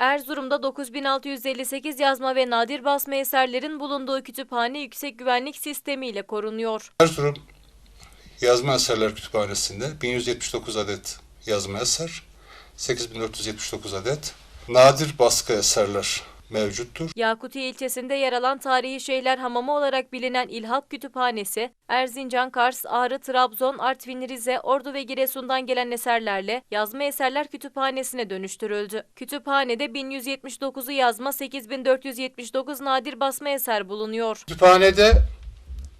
Erzurum'da 9658 yazma ve nadir basma eserlerin bulunduğu kütüphane yüksek güvenlik sistemiyle korunuyor. Erzurum Yazma Eserler Kütüphanesi'nde 1179 adet yazma eser, 8479 adet nadir baskı eserler mevcuttur. Yakutiye ilçesinde yer alan Tarihi Şeyler Hamamı olarak bilinen İlhak Kütüphanesi, Erzincan, Kars, Ağrı, Trabzon, Artvin, Rize, Ordu ve Giresun'dan gelen eserlerle Yazma Eserler Kütüphanesi'ne dönüştürüldü. Kütüphanede 1179'u yazma, 8479 nadir basma eser bulunuyor. Kütüphanede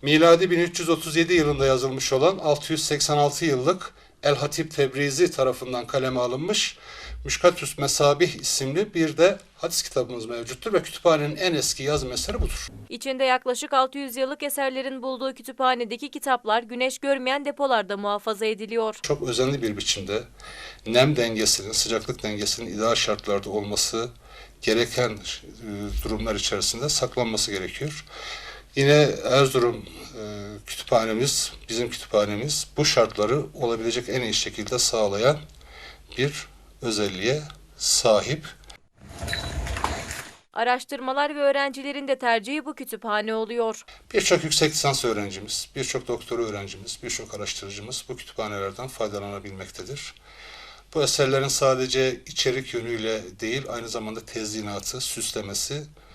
miladi 1337 yılında yazılmış olan 686 yıllık El Hatip Tebrizi tarafından kaleme alınmış Müşkatüs Mesabih isimli bir de hadis kitabımız mevcuttur ve kütüphanenin en eski yazma eseri budur. İçinde yaklaşık 600 yıllık eserlerin bulduğu kütüphanedeki kitaplar güneş görmeyen depolarda muhafaza ediliyor. Çok özenli bir biçimde nem dengesinin, sıcaklık dengesinin ideal şartlarda olması gereken e, durumlar içerisinde saklanması gerekiyor. Yine Erzurum kütüphanemiz, bizim kütüphanemiz bu şartları olabilecek en iyi şekilde sağlayan bir özelliğe sahip. Araştırmalar ve öğrencilerin de tercihi bu kütüphane oluyor. Birçok yüksek lisans öğrencimiz, birçok doktora öğrencimiz, birçok araştırıcımız bu kütüphanelerden faydalanabilmektedir. Bu eserlerin sadece içerik yönüyle değil, aynı zamanda tezyinatı, süslemesi e,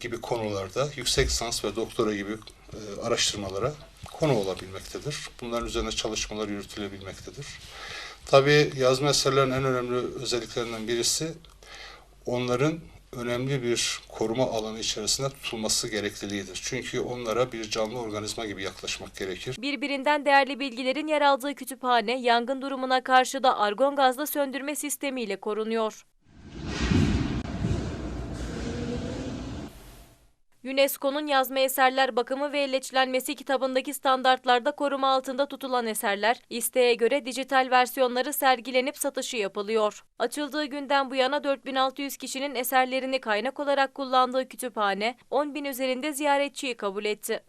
gibi konularda yüksek lisans ve doktora gibi e, araştırmalara konu olabilmektedir. Bunların üzerine çalışmalar yürütülebilmektedir. Tabii yazma eserlerin en önemli özelliklerinden birisi onların önemli bir koruma alanı içerisinde tutulması gerekliliğidir. Çünkü onlara bir canlı organizma gibi yaklaşmak gerekir. Birbirinden değerli bilgilerin yer aldığı kütüphane yangın durumuna karşı da argon gazlı söndürme sistemiyle korunuyor. UNESCO'nun yazma eserler bakımı ve elleçlenmesi kitabındaki standartlarda koruma altında tutulan eserler, isteğe göre dijital versiyonları sergilenip satışı yapılıyor. Açıldığı günden bu yana 4600 kişinin eserlerini kaynak olarak kullandığı kütüphane, 10 bin üzerinde ziyaretçiyi kabul etti.